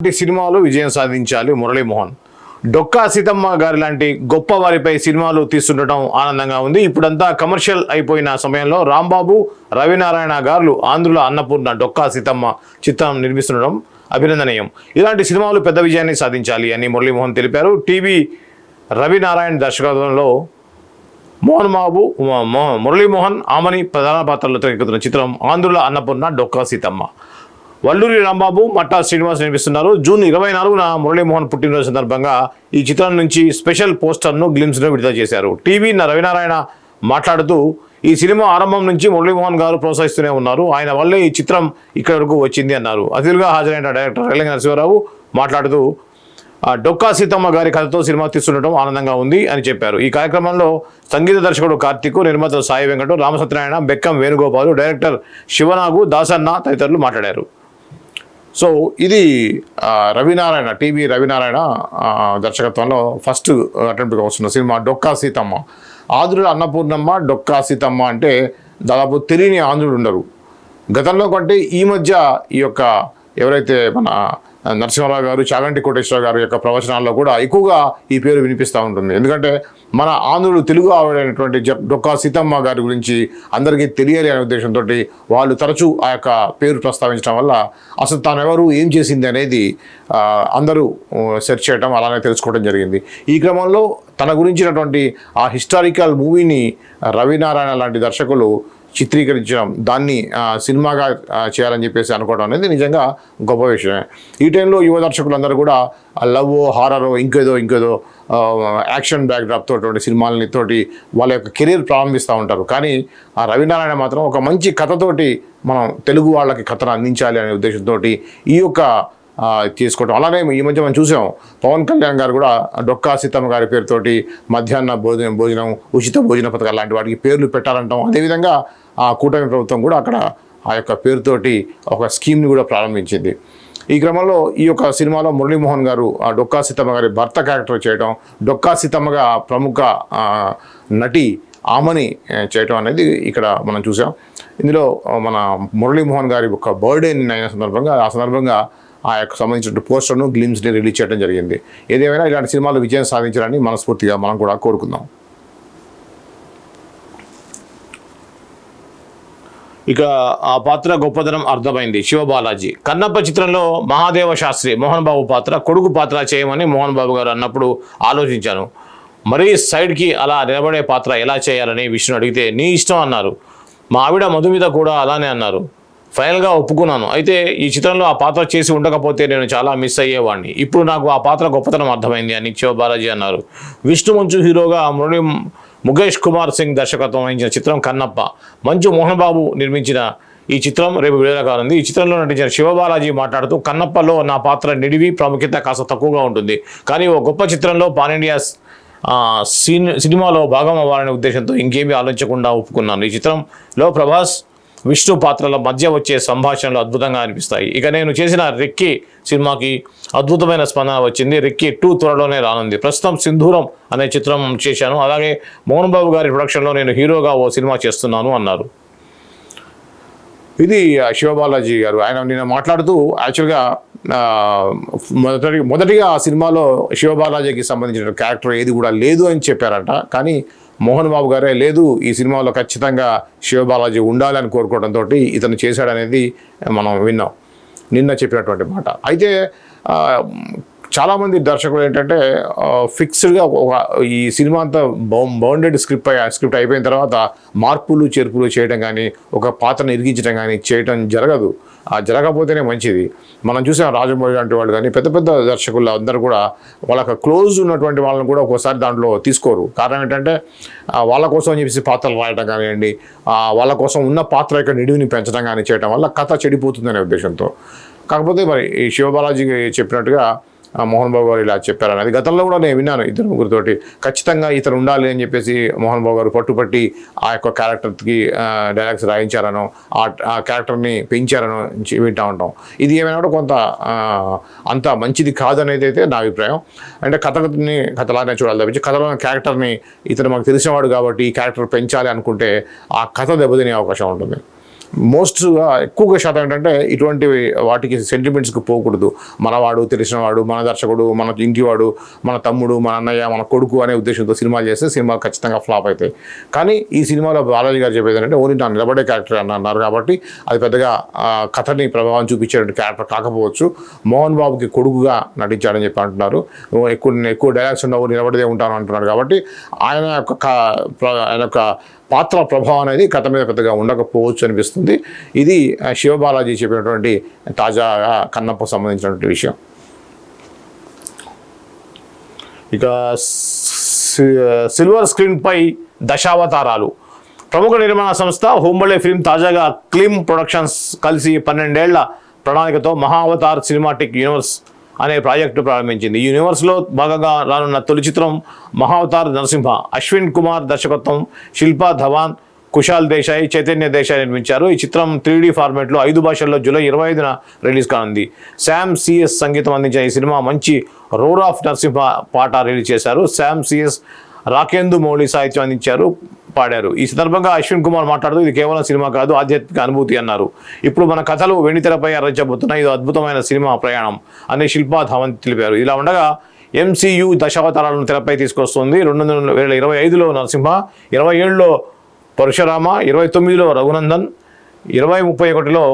లాంటి సినిమాలు విజయం సాధించాలి మురళీమోహన్ డొక్కా సీతమ్మ గారి లాంటి గొప్ప వారిపై సినిమాలు తీస్తుండటం ఆనందంగా ఉంది. ఇప్పుడంతా కమర్షియల్ అయిపోయిన సమయంలో రాంబాబు రవినారాయణ గారు ఆంధ్రుల అన్నపూర్ణ డొక్కా సీతమ్మ చిత్రం నిర్మిస్తుండడం అభినందనీయం. ఇలాంటి సినిమాలు పెద్ద విజయాన్ని సాధించాలి అని మురళీమోహన్ తెలిపారు. టీవీ రవినారాయణ దర్శకత్వంలో మోహన్ బాబు మురళీమోహన్ ఆమని ప్రధాన పాత్రలో తెరకెక్కుతున్న చిత్రం ఆంధ్రుల అన్నపూర్ణ డొక్కా సీతమ్మ. వల్లూరి రాంబాబు మట్టా శ్రీనివాస్ నిర్మిస్తున్నారు. జూన్ ఇరవై నాలుగున మురళీమోహన్ పుట్టినరోజు సందర్భంగా ఈ చిత్రం నుంచి స్పెషల్ పోస్టర్ను గ్లిమ్స్ను విడుదల చేశారు. టీవీ రవినారాయణ మాట్లాడుతూ ఈ సినిమా ఆరంభం నుంచి మురళీమోహన్ గారు ప్రోత్సహిస్తూనే ఉన్నారు. ఆయన వల్లే ఈ చిత్రం ఇక్కడ వరకు వచ్చింది అన్నారు. అతిథులుగా హాజరైన డైరెక్టర్ రైలంగ నరసింహారావు మాట్లాడుతూ డొక్కా సీతమ్మ గారి కథతో సినిమా తీస్తుండటం ఆనందంగా ఉంది అని చెప్పారు. ఈ కార్యక్రమంలో సంగీత దర్శకుడు కార్తిక్ నిర్మాత సాయి వెంకట రామసత్యనారాయణ బెక్కం వేణుగోపాలు డైరెక్టర్ శివనాగు దాసన్న తదితరులు మాట్లాడారు. సో ఇది రవినారాయణ టీవీ రవినారాయణ దర్శకత్వంలో ఫస్ట్ అటెంప్ట్గా వస్తున్న సినిమా డొక్కా సీతమ్మ. ఆంధ్రుడు అన్నపూర్ణమ్మ డొక్కా సీతమ్మ అంటే దాదాపు తెలియని ఆంధ్రుడు ఉండరు. గతంలో కంటే ఈ మధ్య ఈ యొక్క ఎవరైతే మన నరసింహారావు గారు చాగంటి కోటేశ్వర గారి యొక్క ప్రవచనాల్లో కూడా ఎక్కువగా ఈ పేరు వినిపిస్తూ ఉంటుంది. ఎందుకంటే మన ఆంధ్రుడు తెలుగు ఆవిడైనటువంటి జ డొక్కా సీతమ్మ గారి గురించి అందరికీ తెలియాలి అనే ఉద్దేశంతో వాళ్ళు తరచూ ఆ యొక్క పేరు ప్రస్తావించడం వల్ల అసలు తాను ఎవరు ఏం చేసింది అనేది అందరూ సెర్చ్ చేయడం అలానే తెలుసుకోవడం జరిగింది. ఈ క్రమంలో తన గురించినటువంటి ఆ హిస్టారికల్ మూవీని రవినారాయణ లాంటి దర్శకులు చిత్రీకరించడం దాన్ని సినిమాగా చేయాలని చెప్పేసి అనుకోవడం అనేది నిజంగా గొప్ప విషయమే. ఈ టైంలో యువ దర్శకులందరూ కూడా లవ్ హారర్ ఇంకేదో ఇంకేదో యాక్షన్ యాక్షన్ బ్యాక్డ్రాప్ తోటి సినిమాలని తోటి వాళ్ళ యొక్క కెరీర్ ప్రారంభిస్తూ ఉంటారు. కానీ ఆ రవినారాయణ మాత్రం ఒక మంచి కథతోటి మనం తెలుగు వాళ్ళకి కథను అందించాలి అనే ఉద్దేశంతో ఈ యొక్క ఆ, అలాగే అలానే ఈ మధ్య మనం చూసాం పవన్ కళ్యాణ్ గారు కూడా డొక్కా సీతమ్మ గారి పేరుతోటి మధ్యాహ్న భోజనం భోజనం ఉచిత భోజన పథకాలు లాంటి వాటికి పేర్లు పెట్టాలంటాం. అదేవిధంగా ఆ కూటమి ప్రభుత్వం కూడా అక్కడ ఆ యొక్క పేరుతోటి ఒక స్కీమ్ని కూడా ప్రారంభించింది. ఈ క్రమంలో ఈ యొక్క సినిమాలో మురళీమోహన్ గారు ఆ డొక్కా సీతమ్మ గారి భర్త క్యారెక్టర్ చేయడం డొక్కా సీతమ్మగా ప్రముఖ నటి ఆమని చేయటం అనేది ఇక్కడ మనం చూసాం. ఇందులో మన మురళీమోహన్ గారి ఒక బర్త్డే అయిన సందర్భంగా ఆ సందర్భంగా ఆ యొక్క సంబంధించిన పోస్టర్ను గ్లిమ్స్ని రిలీజ్ చేయడం జరిగింది. ఏదేమైనా ఇలాంటి సినిమాలు విజయం సాధించాలని మనస్ఫూర్తిగా మనం కూడా కోరుకుందాం. ఇక ఆ పాత్ర గొప్పతనం అర్థమైంది. శివబాలాజీ. కన్నప్ప చిత్రంలో మహాదేవ శాస్త్రి మోహన్ బాబు పాత్ర కొడుకు పాత్ర చేయమని మోహన్ బాబు గారు అన్నప్పుడు ఆలోచించాను. మరీ సైడ్కి అలా నిలబడే పాత్ర ఎలా చేయాలని విష్ణు అడిగితే నీ ఇష్టం అన్నారు. మా ఆవిడ మధు మీద కూడా అలానే అన్నారు. ఫైనల్గా ఒప్పుకున్నాను. అయితే ఈ చిత్రంలో ఆ పాత్ర చేసి ఉండకపోతే నేను చాలా మిస్ అయ్యేవాడిని ఇప్పుడు నాకు ఆ పాత్ర గొప్పతనం అర్థమైంది అని శివ బాలాజీ అన్నారు. విష్ణు మంచు హీరోగా మురళి ముఖేష్ కుమార్ సింగ్ దర్శకత్వం వహించిన చిత్రం కన్నప్ప. మంచు మోహన్ బాబు నిర్మించిన ఈ చిత్రం రేపు విడుదల కానుంది. ఈ చిత్రంలో నటించిన శివబాలాజీ మాట్లాడుతూ కన్నప్పలో నా పాత్ర నిడివి ప్రాముఖ్యత కాస్త తక్కువగా ఉంటుంది. కానీ ఓ గొప్ప చిత్రంలో పాన్ ఇండియా సినిమాలో భాగం అవ్వాలనే ఉద్దేశంతో ఇంకేమీ ఆలోచించకుండా ఒప్పుకున్నాను. ఈ చిత్రంలో ప్రభాస్ విష్ణు పాత్రల మధ్య వచ్చే సంభాషణలు అద్భుతంగా అనిపిస్తాయి. ఇక నేను చేసిన రిక్కీ సినిమాకి అద్భుతమైన స్పందన వచ్చింది. రిక్కీ టూ త్వరలోనే రానుంది. ప్రస్తుతం సింధూరం అనే చిత్రం చేశాను. అలాగే మోహన్ బాబు గారి ప్రొడక్షన్లో నేను హీరోగా ఓ సినిమా చేస్తున్నాను అన్నారు. ఇది ఆ, శివబాలాజీ గారు. ఆయన నిన్న మాట్లాడుతూ యాక్చువల్గా మొదటి మొదటిగా ఆ సినిమాలో శివబాలాజీకి సంబంధించిన క్యారెక్టర్ ఏది కూడా లేదు అని చెప్పారంట. కానీ మోహన్ బాబు గారే లేదు ఈ సినిమాలో ఖచ్చితంగా శివబాలాజీ ఉండాలని కోరుకోవడంతో ఇతను చేశాడనేది మనం విన్నాం. నిన్న చెప్పినటువంటి మాట. అయితే చాలామంది దర్శకులు ఏంటంటే ఫిక్స్డ్గా ఒక ఈ సినిమా అంతా బౌండెడ్ స్క్రిప్ట్ అయి స్క్రిప్ట్ అయిపోయిన తర్వాత మార్పులు చేర్పులు చేయడం కానీ ఒక పాత్రను ఇరిగించడం కానీ చేయడం జరగదు. జరగకపోతేనే మంచిది. మనం చూసాం రాజమౌళి లాంటి వాళ్ళు కానీ పెద్ద పెద్ద దర్శకులు అందరూ కూడా వాళ్ళకి క్లోజ్ ఉన్నటువంటి వాళ్ళని కూడా ఒక్కోసారి దాంట్లో తీసుకోరు. కారణం ఏంటంటే వాళ్ళ కోసం అని చెప్పేసి పాత్రలు రాయడం కానివ్వండి వాళ్ళ కోసం ఉన్న పాత్ర యొక్క నిడివిని పెంచడం కానీ చేయడం వల్ల కథ చెడిపోతుందనే ఉద్దేశంతో. కాకపోతే మరి ఈ శివబాలాజీ చెప్పినట్టుగా మోహన్ బాబు గారు ఇలా చెప్పారని. గతంలో కూడా నేను విన్నాను ఇద్దరు ముగ్గురితోటి. ఖచ్చితంగా ఇతను ఉండాలి అని చెప్పేసి మోహన్ బాబు గారు పట్టుపట్టి ఆ యొక్క క్యారెక్టర్కి డైలాగ్స్ రాయించారనో ఆ ఆ క్యారెక్టర్ని పెంచారనో వింటూ వింటా ఉంటాం. ఇది ఏమైనా కూడా కొంత అంత మంచిది కాదనేది అయితే నా అభిప్రాయం. అంటే కథని కథలానే చూడాలి తప్పించి కథలో క్యారెక్టర్ని ఇతను మాకు తెలిసినవాడు కాబట్టి ఈ క్యారెక్టర్ పెంచాలి అనుకుంటే ఆ కథ దెబ్బతినే అవకాశం ఉంటుంది. మోస్ట్గా ఎక్కువగా శాతం ఏంటంటే ఇటువంటి వాటికి సెంటిమెంట్స్కి పోకూడదు. మనవాడు తెలిసినవాడు మన దర్శకుడు మన ఇంటివాడు మన తమ్ముడు మన అన్నయ్య మన కొడుకు అనే ఉద్దేశంతో సినిమాలు చేస్తే సినిమాలు ఖచ్చితంగా ఫ్లాప్ అవుతాయి కానీ ఈ సినిమాలో బాలాజీ గారు చెప్పేది ఏంటంటే ఓన్లీ నా నిలబడే క్యారెక్టర్ అని అన్నారు కాబట్టి అది పెద్దగా కథని ప్రభావం చూపించేటువంటి క్యారెక్టర్ కాకపోవచ్చు. మోహన్ బాబుకి కొడుకుగా నటించాడని చెప్పి అంటున్నారు. ఎక్కువ ఎక్కువ డైలాగ్స్ ఉండవు నిలబడిదే ఉంటాను అంటున్నాడు కాబట్టి ఆయన యొక్క ఆయన యొక్క పాత్ర ప్రభావం అనేది కథ మీద పెద్దగా ఉండకపోవచ్చు అనిపిస్తుంది. ఇది శివబాలాజీ చెప్పినటువంటి తాజాగా కన్నప్ప సంబంధించినటువంటి విషయం. ఇక సి- సిల్వర్ స్క్రీన్పై దశావతారాలు. ప్రముఖ నిర్మాణ సంస్థ హోంబళే ఫిల్మ్ తాజాగా క్లిమ్ ప్రొడక్షన్స్ కలిసి పన్నెండేళ్ళ ప్రణాళికతో మహావతార్ సినిమాటిక్ యూనివర్స్ అనే ప్రాజెక్టు ప్రారంభించింది. ఈ యూనివర్స్లో భాగంగా రానున్న తొలి చిత్రం మహావతార్ నరసింహ అశ్విన్ కుమార్ దర్శకత్వం శిల్పా ధవాన్ కుశాల్ దేశాయ్ చైతన్య దేశాయ్ నిర్మించారు. ఈ చిత్రం త్రీడీ ఫార్మేట్లో ఫార్మాట్లో ఐదు భాషల్లో జూలై ఇరవై ఐదున రిలీజ్ కానుంది. శామ్ సిఎస్ సంగీతం అందించిన ఈ సినిమా మంచి రోర్ ఆఫ్ నరసింహ పాట రిలీజ్ చేశారు. శామ్ సిఎస్ రాకేందు మౌళి సాహిత్యం అందించారు పాడారు. ఈ సందర్భంగా అశ్విన్ కుమార్ మాట్లాడుతూ ఇది కేవలం సినిమా కాదు ఆధ్యాత్మిక అనుభూతి అన్నారు. ఇప్పుడు మన కథలు వెండితెరపై అరచబోతున్న ఇది అద్భుతమైన సినిమా ప్రయాణం అని శిల్పా ధావన్ తెలిపారు. ఇలా ఉండగా ఎంసీయు దశావతారాలను తెరపై తీసుకొస్తుంది. రెండు వేల ఇరవై ఐదులో నరసింహ ఇరవై ఏడులో పరశురామ ఇరవై తొమ్మిదిలో రఘునందన్ ఇరవై ముప్పై ఒకటిలో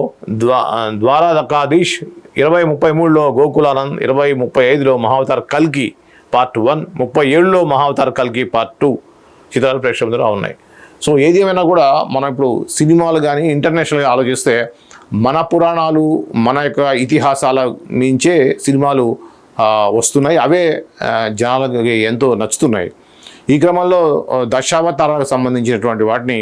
ద్వా ద్వారాదకాధీష్ ఇరవై ముప్పై మూడులో గోకులానంద్ ఇరవై ముప్పై ఐదులో మహావతార్ కల్కి పార్ట్ వన్ ముప్పై ఏడులో మహావతార్ కల్కి పార్ట్ టూ చిత్రాలు ప్రేక్షకుల ద్వారా ఉన్నాయి. సో ఏది ఏమైనా కూడా మనం ఇప్పుడు సినిమాలు కానీ ఇంటర్నేషనల్గా ఆలోచిస్తే మన పురాణాలు మన యొక్క ఇతిహాసాల నుంచే సినిమాలు వస్తున్నాయి. అవే జనాలకి ఎంతో నచ్చుతున్నాయి. ఈ క్రమంలో దశావతారాలకు సంబంధించినటువంటి వాటిని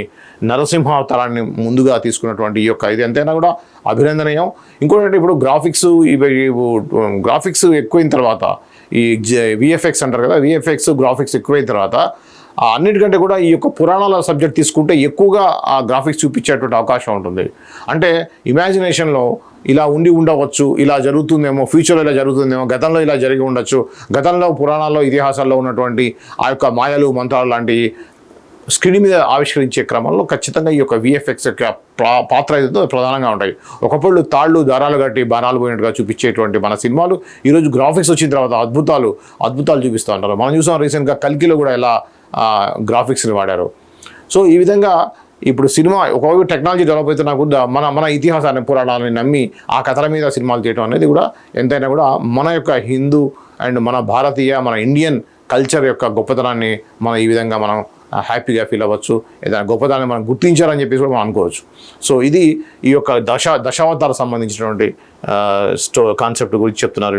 నరసింహావతారాన్ని ముందుగా తీసుకున్నటువంటి ఈ యొక్క ఇది ఎంతైనా కూడా అభినందనీయం. ఇంకోటి అంటే ఇప్పుడు గ్రాఫిక్స్ ఇవి గ్రాఫిక్స్ ఎక్కువైన తర్వాత ఈ విఎఫ్ఎక్స్ అంటారు కదా విఎఫ్ఎక్స్ గ్రాఫిక్స్ ఎక్కువైన తర్వాత అన్నిటికంటే కూడా ఈ యొక్క పురాణాల సబ్జెక్ట్ తీసుకుంటే ఎక్కువగా ఆ గ్రాఫిక్స్ చూపించేటువంటి అవకాశం ఉంటుంది. అంటే ఇమాజినేషన్లో ఇలా ఉండి ఉండవచ్చు ఇలా జరుగుతుందేమో ఫ్యూచర్లో ఇలా జరుగుతుందేమో గతంలో ఇలా జరిగి ఉండొచ్చు గతంలో పురాణాల్లో ఇతిహాసాల్లో ఉన్నటువంటి ఆ యొక్క మాయలు మంత్రాలు లాంటి స్క్రీన్ మీద ఆవిష్కరించే క్రమంలో ఖచ్చితంగా ఈ యొక్క విఎఫ్ఎక్స్ యొక్క పాత్ర ఏదో ప్రధానంగా ఉంటాయి. ఒకప్పుడు తాళ్ళు దారాలు కట్టి బాణాలు పోయినట్టుగా చూపించేటువంటి మన సినిమాలు ఈరోజు గ్రాఫిక్స్ వచ్చిన తర్వాత అద్భుతాలు అద్భుతాలు చూపిస్తూ ఉంటారు. మనం చూసాం రీసెంట్గా కల్కిలో కూడా ఎలా గ్రాఫిక్స్ని వాడారు. సో ఈ విధంగా ఇప్పుడు సినిమా ఒకవైపు టెక్నాలజీ డెవలప్ అవుతున్నా కూడా మన మన ఇతిహాసాన్ని పురాణాలని నమ్మి ఆ కథల మీద సినిమాలు చేయడం అనేది కూడా ఎంతైనా కూడా మన యొక్క హిందూ అండ్ మన భారతీయ మన ఇండియన్ కల్చర్ యొక్క గొప్పతనాన్ని మనం ఈ విధంగా మనం హ్యాపీగా ఫీల్ అవ్వచ్చు. ఏదైనా గొప్పతనాన్ని మనం గుర్తించారని చెప్పేసి కూడా మనం అనుకోవచ్చు. సో ఇది ఈ యొక్క దశ దశావతార సంబంధించినటువంటి స్టో కాన్సెప్ట్ గురించి చెప్తున్నారు